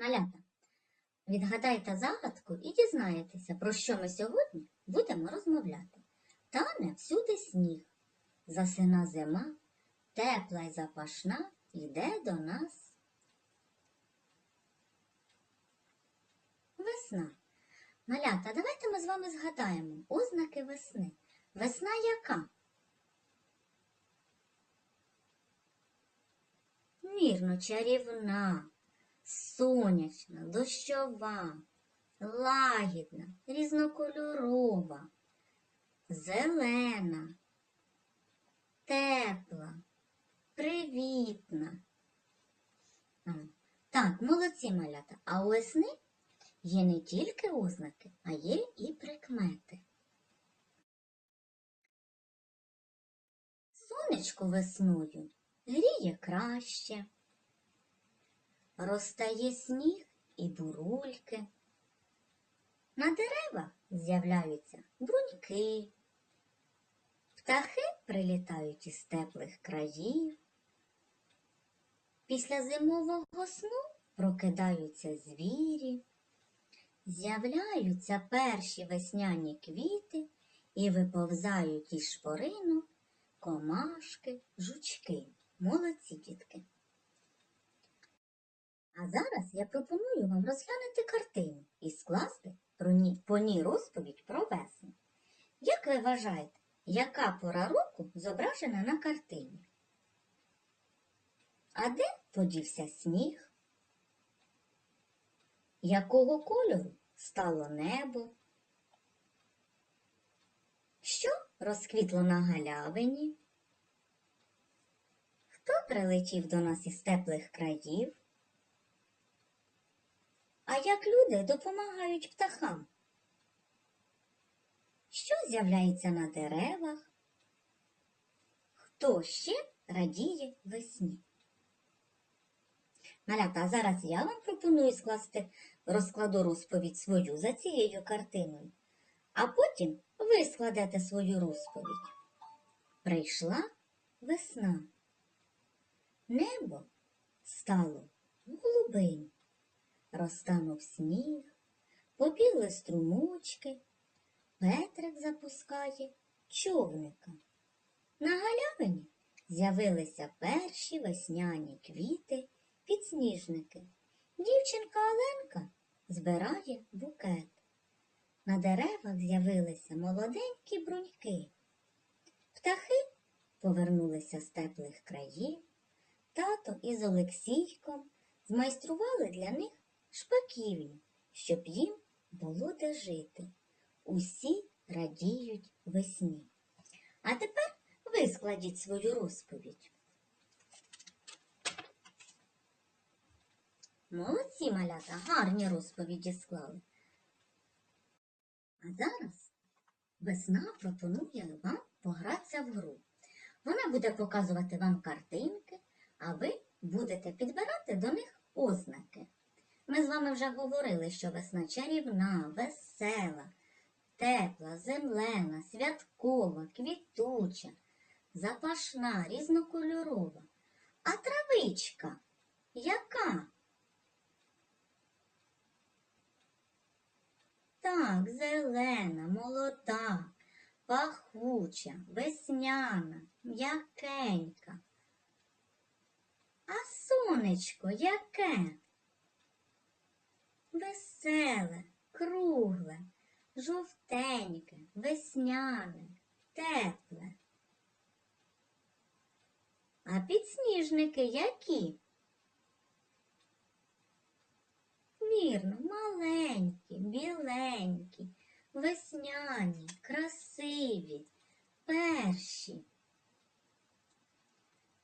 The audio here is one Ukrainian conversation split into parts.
Малята, відгадайте загадку і дізнаєтеся, про що ми сьогодні будемо розмовляти. Тане всюди сніг, засина зима, тепла й запашна йде до нас. Весна. Малята, давайте ми з вами згадаємо ознаки весни. Весна яка? Вірно, чарівна, сонячна, дощова, лагідна, різнокольорова, зелена, тепла, привітна. Так, молодці малята. А у весни є не тільки ознаки, а є і прикмети. Сонечко весною гріє краще. Розтає сніг і бурульки. На деревах з'являються бруньки. Птахи прилітають із теплих країв. Після зимового сну прокидаються звірі, з'являються перші весняні квіти і виповзають із шпорину комашки, жучки. Молодці дітки. А зараз я пропоную вам розглянути картину і скласти по ній розповідь про весну. Як ви вважаєте, яка пора року зображена на картині? А де подівся сніг? Якого кольору стало небо? Що розквітло на галявині? Хто прилетів до нас із теплих країв? А як люди допомагають птахам? Що з'являється на деревах? Хто ще радіє весні? Малята, зараз я вам пропоную скласти розкладу розповідь свою за цією картиною, а потім ви складете свою розповідь. Прийшла весна. Небо стало голубим, розтанув сніг, побігли струмочки, Петрик запускає човника. На галявині з'явилися перші весняні квіти, підсніжники. Дівчинка Оленка збирає букет. На деревах з'явилися молоденькі бруньки. Птахи повернулися з теплих країв. Тато із Олексійком змайстрували для них шпаківню, щоб їм було де жити. Усі радіють весні. А тепер ви складіть свою розповідь. Молодці малята, гарні розповіді склали. А зараз весна пропонує вам погратися в гру. Вона буде показувати вам картинки, а ви будете підбирати до них ознаки. Ми з вами вже говорили, що весна чарівна, весела, тепла, землена, святкова, квітуча, запашна, різнокольорова. А травичка яка? Так, зелена, молода, пахуча, весняна, м'якенька. А сонечко яке? Веселе, кругле, жовтеньке, весняне, тепле. А підсніжники які? Вірно, маленькі, біленькі, весняні, красиві, перші.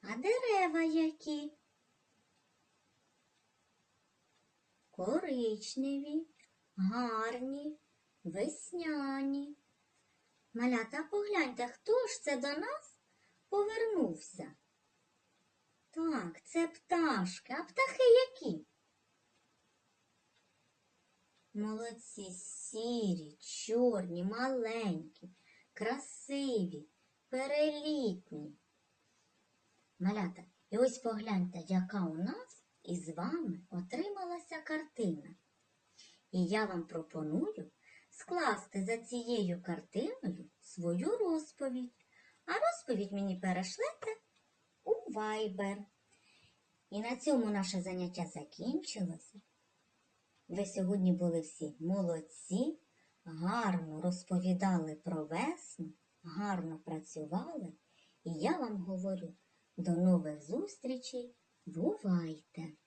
А дерева які? Коричневі, гарні, весняні. Малята, погляньте, хто ж це до нас повернувся? Так, це пташки, а птахи які? Молодці сірі, чорні, маленькі, красиві, перелітні. Малята, і ось погляньте, яка у нас із вами отрималася картина. І я вам пропоную скласти за цією картиною свою розповідь. А розповідь мені перешлете у Viber. І на цьому наше заняття закінчилося. Ви сьогодні були всі молодці, гарно розповідали про весну, гарно працювали. І я вам говорю до нових зустрічей. Бувайте!